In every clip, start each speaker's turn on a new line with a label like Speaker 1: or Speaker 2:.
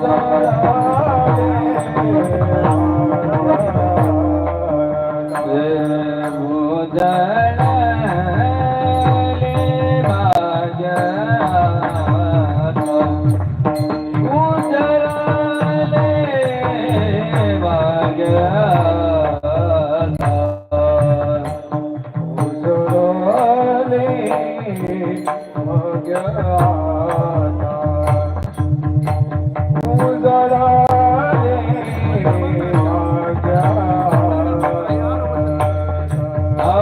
Speaker 1: Thank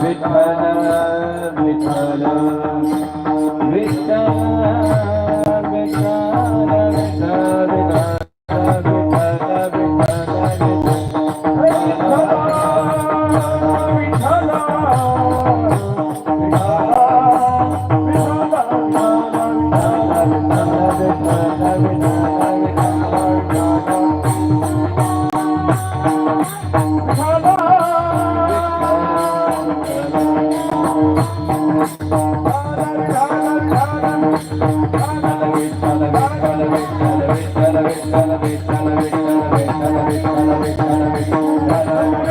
Speaker 1: Vishwala, Vishwala, Vishwala, Vishwala. Thank you.